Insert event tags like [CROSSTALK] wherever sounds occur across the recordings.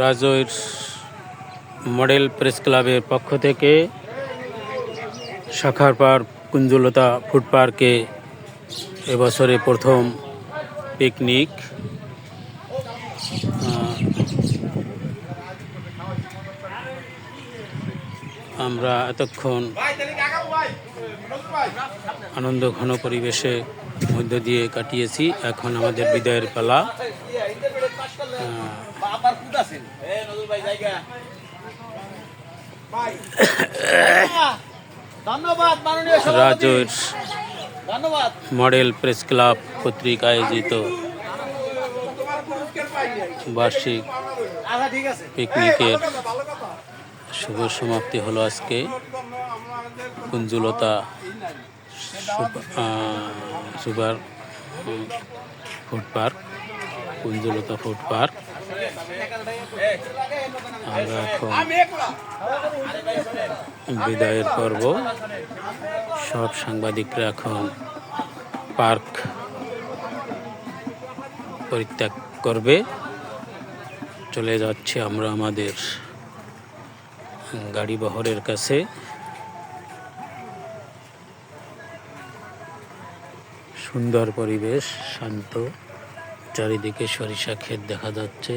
Rajoir model press ক্লাবের পক্ষ থেকে শাখার পার্ক কুঞ্জলতা ফুড পার্কে এবছরে প্রথম পিকনিক। আমরা এতক্ষণ আনন্দ ঘন পরিবেশে মধ্য দিয়ে কাটিয়েছি। এখন আমাদের বিদায়ের পালা। বাবার কুট আছেন এ নজরুল ভাই জায়গা। [COUGHS] ধন্যবাদ মাননীয় সভাপতি। রাজৈর ধন্যবাদ। মডেল প্রেস ক্লাব কর্তৃক আয়োজিত বার্ষিক আচ্ছা ঠিক আছে। পিকনিকের শুভ সমাপ্তি হলো আজকে। Kunjalata soup- super food park Kunjalata food park. বিদায়ের পর্ব। সব সাংবাদিকরা এখন পার্ক পরিত্যাগ করবে। চলে যাচ্ছে আমরা আমাদের গাড়ি বহরের কাছে। সুন্দর পরিবেশ, শান্ত। চারিদিকে সরিষা ক্ষেত দেখা যাচ্ছে।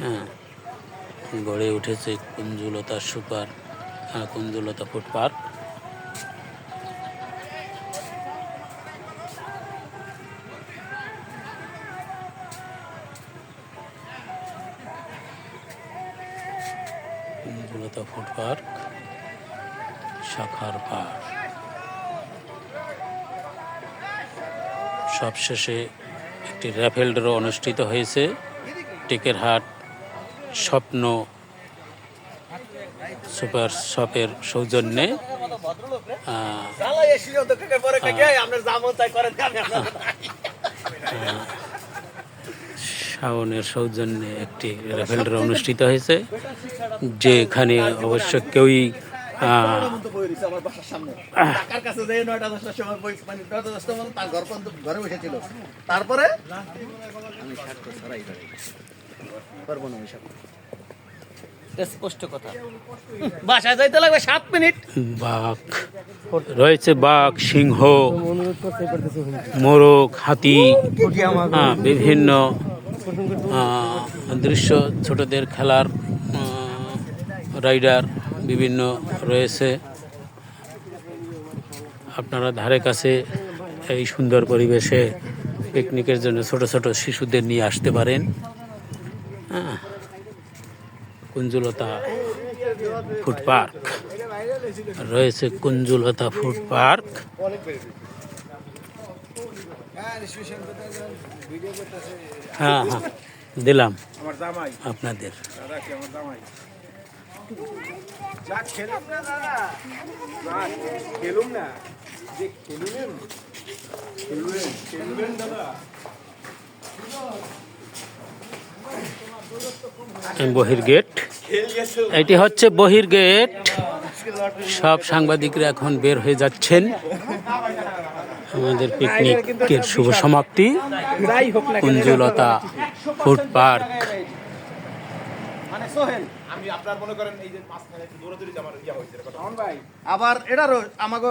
হ্যাঁ গড়ে উঠেছে Kunjalata super Kunjalata food park. Kunjalata food park, শাখার পার্ক সবশেষে একটি র্যাফেল ড্র অনুষ্ঠিত হয়েছে। টিকেরহাট স্বপ্ন সুপার শপের সৌজন্যে। শাওনের সৌজন্যে একটি র্যাফেল ড্র অনুষ্ঠিত হয়েছে, যেখানে অবশ্য কেউই আমার বাসার সামনে টাকার কাছে যে নয়টা দশটার সময় বই মানে নয়টা দশটা মানে তার ঘর পর্যন্ত ঘরে বসেছিল। তারপরে আমি স্বার্থ ছড়াই পারব না আমি স্বার্থ স্পষ্ট কথা। বাসায় যাইতে লাগবে সাত মিনিট। বাঘ রয়েছে বাঘ সিংহ মোরগ হাতি হ্যাঁ, বিভিন্ন দৃশ্য ছোটদের খেলার রাইডার। বিভিন্ন রয়েছে। আপনারা ধারে কাছে এই সুন্দর পরিবেশে পিকনিকের জন্য ছোট ছোট শিশুদের নিয়ে আসতে পারেন। হ্যাঁ কুঞ্জলতা ফুড পার্ক রয়েছে, কুঞ্জলতা ফুড পার্ক। হ্যাঁ হ্যাঁ দিলাম আপনাদের দাদা কি আমার জামাই যা খেলুম না দাদা। খেলুম না। যে খেলুলেন খেলুলেন খেলবেন দাদা। বহির গেট। এটি হচ্ছে বহির গেট। সব সাংবাদিকরা এখন বের হয়ে যাচ্ছেন। আমাদের পিকনিকের শুভ সমাপ্তি। কুঞ্জলতা ফুড পার্ক। মানে সোহেল। আমি আপনার মনে করেন এই যে মাঝখানে দৌড়াদৌড়ি আমার ইয়া হয়েছে ভাই। আবার এটারও আমাকে